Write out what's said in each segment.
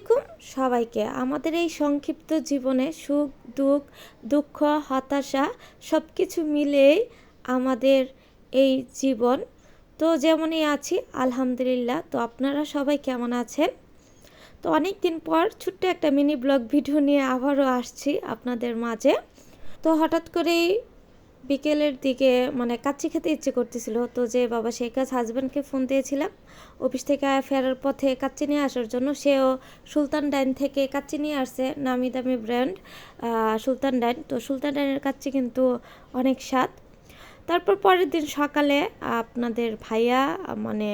আলাইকুম সবাইকে। আমাদের এই সংক্ষিপ্ত জীবনে সুখ, দুঃখ দুঃখ, হতাশা সব কিছু মিলেই আমাদের এই জীবন। তো যেমনই আছি, আলহামদুলিল্লাহ। তো আপনারা সবাই কেমন আছেন? তো অনেক দিন পর ছোট্ট একটা মিনি ব্লগ ভিডিও নিয়ে আবারও আসছি আপনাদের মাঝে। তো হঠাৎ করেই বিকেলের দিকে মানে কাচ্চি খেতে ইচ্ছে করতেছিল। তো যে বাবা সেই কাজ হাজব্যান্ডকে ফোন দিয়েছিলাম। অফিস থেকে ফেরার পথে কাচ্চি নিয়ে আসার জন্য সেও সুলতান ডাইন থেকে কাচ্চি নিয়ে আসছে নামি দামি ব্র্যান্ড সুলতান ডাইন। তো সুলতান ডাইনের কাচ্চি কিন্তু অনেক স্বাদ। তারপর পরের দিন সকালে আপনাদের ভাইয়া মানে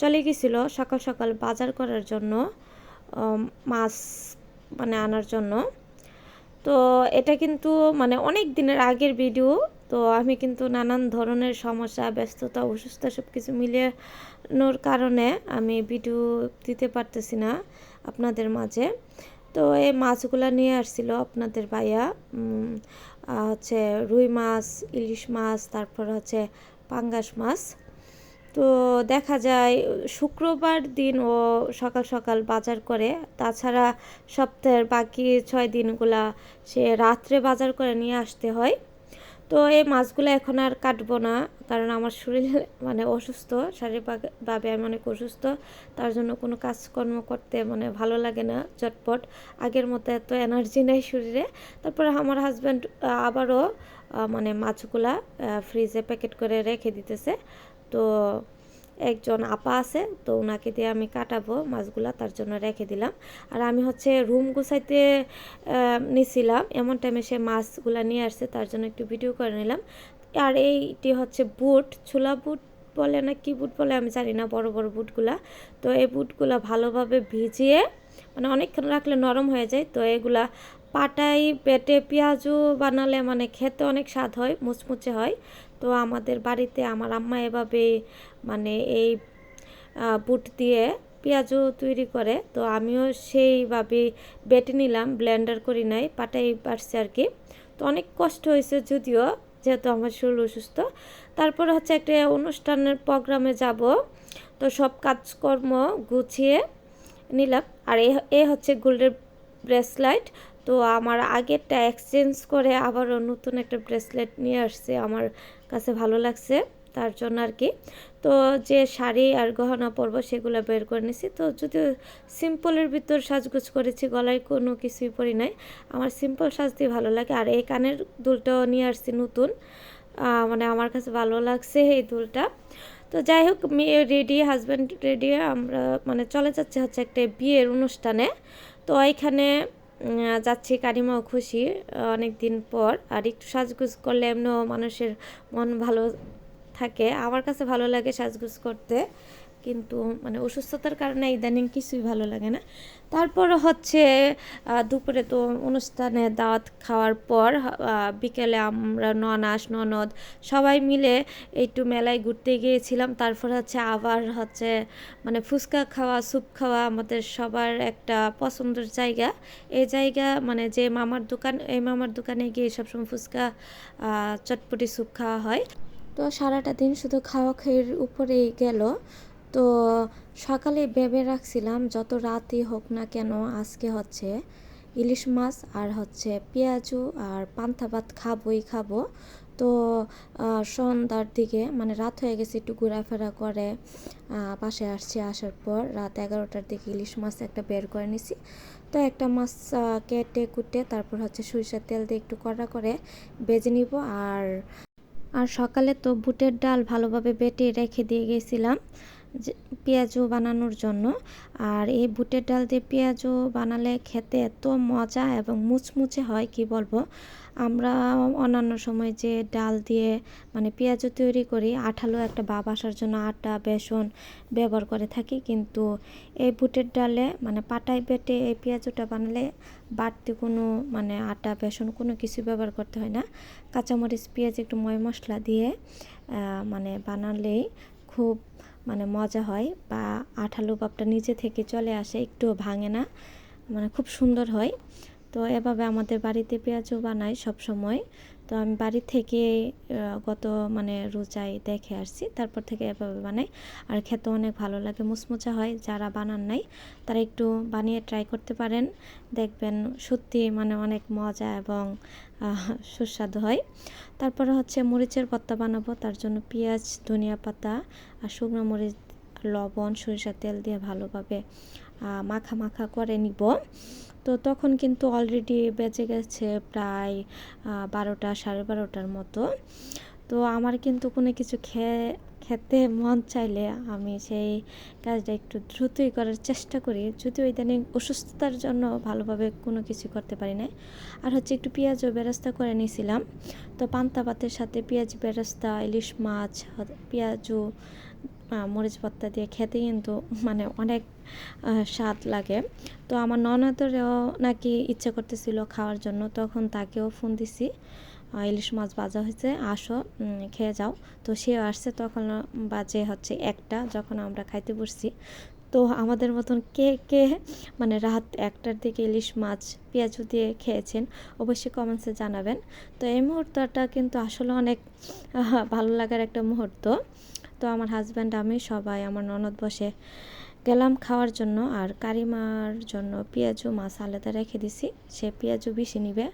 চলে গেছিল সকাল সকাল বাজার করার জন্য মাছ মানে আনার জন্য। তো এটা কিন্তু মানে অনেক দিনের আগের ভিডিও তো আমি কিন্তু নানান ধরনের সমস্যা, ব্যস্ততা, অসুস্থতা সব কিছু মিলিয়ে কারণে আমি ভিডিও দিতে পারতেছি না আপনাদের মাঝে। তো এই মাছগুলো নিয়ে আসছিল আপনাদের ভাইয়া হচ্ছে রুই মাছ, ইলিশ মাছ, তারপর হচ্ছে পাঙ্গাস মাছ। তো দেখা যায় শুক্রবার দিন ও সকাল সকাল বাজার করে, তাছাড়া সপ্তাহের বাকি ছয় দিনগুলা সে রাত্রে বাজার করে নিয়ে আসতে হয়। তো এই মাছগুলো এখন আর কাটবো না, কারণ আমার শরীর মানে অসুস্থ, শারীরিকভাবে আমি অনেক অসুস্থ, তার জন্য কোনো কাজকর্ম করতে মানে ভালো লাগে না, চটপট। আগের মতো এত এনার্জি নেই শরীরে। তারপরে আমার হাজব্যান্ড আবারও মানে মাছগুলা ফ্রিজে প্যাকেট করে রেখে দিতেছে। তো একজন আপা আছে, তো ওনাকে দিয়ে আমি কাটাবো মাছগুলা, তার জন্য রেখে দিলাম। আর আমি হচ্ছে রুম গুছাইতে নিছিলাম। এমন টাইমে সে মাছগুলা নিয়ে আসছে, তার জন্য একটু ভিডিও করে নিলাম। আর এইটি হচ্ছে বুট, ছোলা বুট বলে না কি বুট বলে আমি জানি না, বড় বড় বুটগুলা। তো এই বুটগুলা ভালোভাবে ভিজিয়ে মানে অনেকক্ষণ রাখলে নরম হয়ে যায়, তো এগুলা পাটাই, পেটে পেঁয়াজও বানালে মানে খেতে অনেক স্বাদ হয়, মুচমুচে হয়। তো আমাদের বাড়িতে আমার আম্মা এভাবে মানে এই বুট দিয়ে পেঁয়াজও তৈরি করে। তো আমিও সেইভাবে বেটে নিলাম, ব্লেন্ডার করি নাই, পাটাই পারছি আর কি। তো অনেক কষ্ট হয়েছে যদিও, যেহেতু আমার শরীর অসুস্থ। তারপর হচ্ছে একটা অনুষ্ঠানের প্রোগ্রামে যাব। তো সব কাজকর্ম গুছিয়ে নিলাম। আর এ হচ্ছে গোল্ডের ব্রেসলাইট। তো আমার আগেরটা এক্সচেঞ্জ করে আবারও নতুন একটা ব্রেসলেট নিয়ে আসছে, আমার কাছে ভালো লাগছে, তার জন্য আর কি। তো যে শাড়ি আর গহনা পরবো সেগুলো বের করে নিছি। তো যদিও সিম্পলের ভিতর সাজগুজ করেছি, গলায় কোনো কিছুই পরি নাই। আমার সিম্পল সাজতেই ভালো লাগে। আর এই কানের দুলটাও নিয়ে আসছি নতুন। মানে আমার কাছে ভালো লাগছে এই দুলটা। তো যাই হোক, মেয়ে রেডি হাজব্যান্ড রেডি আমরা মানে চলে যাচ্ছে হচ্ছে একটা বিয়ের অনুষ্ঠানে। তো এইখানে যাচ্ছি কারিমাও খুশি অনেক দিন পর। আর একটু সাজগুজ করলে এমনিও মানুষের মন ভালো থাকে। আমার কাছে ভালো লাগে সাজগুজ করতে। কিন্তু মানে অসুস্থতার কারণে ইদানিং কিছুই ভালো লাগে না। তারপর হচ্ছে দুপুরে তো অনুষ্ঠানে দাওয়াত খাওয়ার পর বিকেলে আমরা ননাস, ননদ সবাই মিলে একটু মেলায় ঘুরতে গিয়েছিলাম। তারপর হচ্ছে আবার হচ্ছে মানে ফুচকা খাওয়া, স্যুপ খাওয়া আমাদের সবার একটা পছন্দের জায়গা। এই জায়গা মানে যে মামার দোকান, এই মামার দোকানে গিয়ে সবসময় ফুচকা চটপটি স্যুপ খাওয়া হয়। তো সারাটা দিন শুধু খাওয়া খেয়ের উপরেই গেল। তো সকালে ভেবে রাখছিলাম যত রাতই হোক না কেন আজকে হচ্ছে ইলিশ মাছ আর হচ্ছে পেঁয়াজু আর পান্থা ভাত খাবোই খাব। তো সন্ধ্যার দিকে মানে রাত হয়ে গেছে একটু ঘোরাফেরা করে পাশে আসছি, আসার পর রাত এগারোটার দিকে ইলিশ মাছ একটা বের করে নিছি। তো একটা মাছ কেটে কুটে তারপর হচ্ছে সরিষার তেল দিয়ে একটু কড়া করে বেজে নিব আর আর সকালে তো বুটের ডাল ভালোভাবে বেটে রেখে দিয়ে গেছিলাম। পেঁয়াজও বানানোর জন্য। আর এই বুটের ডাল দিয়ে পেঁয়াজও বানালে খেতে এত মজা এবং মুচমুচে হয়, কি বলব? আমরা অন্যান্য সময় যে ডাল দিয়ে মানে পেঁয়াজও তৈরি করি, আঠালো একটা ভাব আসার জন্য আটা, বেসন ব্যবহার করে থাকি। কিন্তু এই বুটের ডালে মানে পাটায় বেটে এই পেঁয়াজটা বানালে বাড়তি কোনো মানে আটা, বেসন কোনো কিছু ব্যবহার করতে হয় না। কাঁচামরিচ, পেঁয়াজ, একটু ময় মশলা দিয়ে মানে বানালেই খুব মানে মজা হয় বা আঠালো ভাবটা নিচে থেকে চলে আসে একটু ভাঙে না। মানে খুব সুন্দর হয়। তো এভাবে আমাদের বাড়িতে পেঁয়াজও বানাই সব সময় তো আমি বাড়ি থেকে গত মানে রোজায় দেখে আসছি, তারপর থেকে এভাবে বানাই। আর খেতে অনেক ভালো লাগে, মুচমুচা হয়, যারা বানান নাই, তারা একটু বানিয়ে ট্রাই করতে পারেন। দেখবেন সত্যি মানে অনেক মজা এবং সুস্বাদু হয়। তারপরে হচ্ছে মরিচের ভর্তা বানাবো, তার জন্য পেঁয়াজ, ধনিয়া পাতা আর শুকনো মরিচ, লবণ, সরিষার তেল দিয়ে ভালোভাবে মাখা মাখা করে নিব। তো তখন কিন্তু অলরেডি বেজে গেছে প্রায় বারোটা সাড়ে বারোটার মতো। তো আমার কিন্তু কোনো কিছু খেয়ে খেতে মন চাইলে আমি সেই কাজটা একটু দ্রুতই করার চেষ্টা করি। যদিও ইদানিং অসুস্থতার জন্য ভালোভাবে কোনো কিছু করতে পারি না আর হচ্ছে একটু পেঁয়াজও বেরেস্তা করে নিয়েছিলাম। তো পান্তা ভাতের সাথে পেঁয়াজ বেরেস্তা ইলিশ মাছ হ- পেঁয়াজু আহ, মরিচ ভর্তা দিয়ে খেতে কিন্তু মানে অনেক স্বাদ লাগে। তো আমার ননদেরও নাকি ইচ্ছে করতেছিল খাওয়ার জন্য, তখন তাকেও ফোন দিছি। ইলিশ মাছ ভাজা হয়েছে, আসো খেয়ে যাও। তো সেও আসছে, তখন বাজে হচ্ছে একটা, যখন আমরা খাইতে বসছি। তো আমাদের মতন কে কে মানে রাত একটার দিকে ইলিশ মাছ, পেঁয়াজু দিয়ে খেয়েছেন, অবশ্যই কমেন্টসে জানাবেন। তো এই মুহূর্তটা কিন্তু আসলে অনেক ভালো লাগার একটা মুহূর্ত। তো আমার হাজব্যান্ড আমি সবাই, আমার ননদ বসে গেলাম খাওয়ার জন্য আর কারিমার জন্য পেঁয়াজু, মাছ আলাদা রেখে দিছি। সে পেঁয়াজু বেশি নিবে,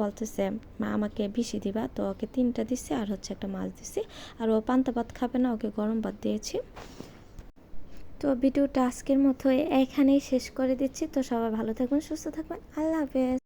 বলতেছে, মা, আমাকে বেশি দিবা। তো ওকে তিনটা দিছি আর হচ্ছে একটা মাছ দিছি। আর ও পান্তা ভাত খাবে না, ওকে গরম ভাত দিয়েছি। তো ভিডিওটা আজকের মতো এখানেই শেষ করে দিচ্ছি। তো সবাই ভালো থাকবেন, সুস্থ থাকবেন। আল্লাহ হাফেজ।